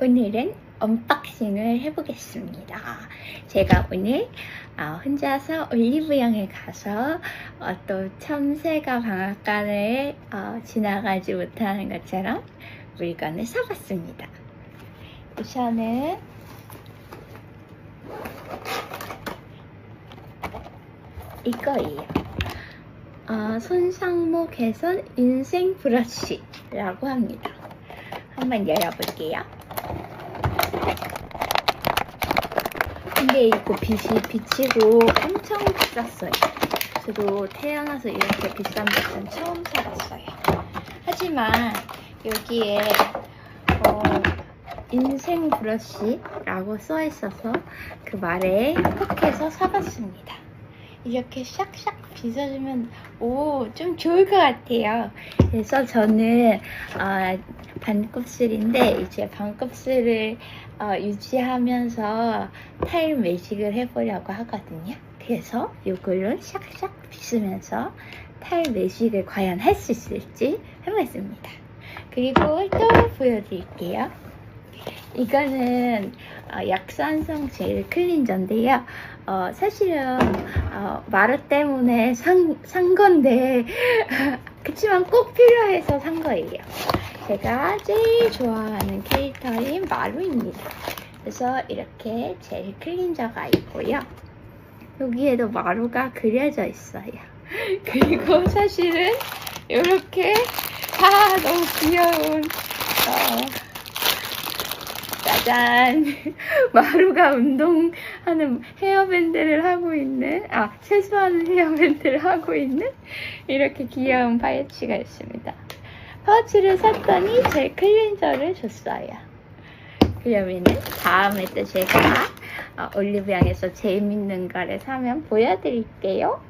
오늘은 언박싱을 해보겠습니다. 제가 오늘 어, 혼자서 올리브영에 가서 어, 또 참새가 방앗간을 어, 지나가지 못하는 것처럼 물건을 사봤습니다. 우선은 이거예요. 어, 손상모 개선 인생 브러쉬라고 합니다. 한번 열어볼게요. 근데 이거 빛이 비치고 엄청 비쌌어요. 저도 태어나서 이렇게 비싼 버튼 처음 사봤어요. 하지만 여기에 어, 인생 브러쉬라고 써 있어서 그 말에 혹해서 사봤습니다. 이렇게 샥샥 빗어주면 오 좀 좋을 것 같아요. 그래서 저는 어, 반곱슬인데 이제 반곱슬을 어, 유지하면서 타일 매직을 해보려고 하거든요. 그래서 이걸로 샥샥 빗으면서 타일 매직을 과연 할 수 있을지 해보겠습니다. 그리고 또 보여드릴게요. 이거는 어, 약산성 젤 클린저인데요. 어, 사실은 어, 마루 때문에 산, 산 건데 그치만 꼭 필요해서 산 거예요. 제가 제일 좋아하는 캐릭터인 마루입니다. 그래서 이렇게 젤 클린저가 있고요. 여기에도 마루가 그려져 있어요. 그리고 사실은 이렇게 아 너무 귀여운 어, 짜잔 마루가 운동하는 헤어밴드를 하고 있는 아 세수하는 헤어밴드를 하고 있는 이렇게 귀여운 파우치가 있습니다. 파우치를 샀더니 제 클렌저를 줬어요. 그러면은 다음에 또 제가 어, 올리브영에서 재밌는 거를 사면 보여드릴게요